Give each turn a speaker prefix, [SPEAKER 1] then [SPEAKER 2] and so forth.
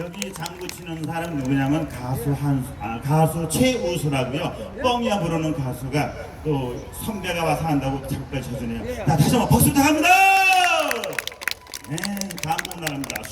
[SPEAKER 1] 여기 장구 치는 사람 누구냐면 가수 한 아, 가수 최우수라고요. 뻥이야 부르는 가수가 또 선배가 와서 한다고 작별 쳐주네요. 자 다시 한번 박수 부탁합니다. 네, 다음 곡 나갑니다.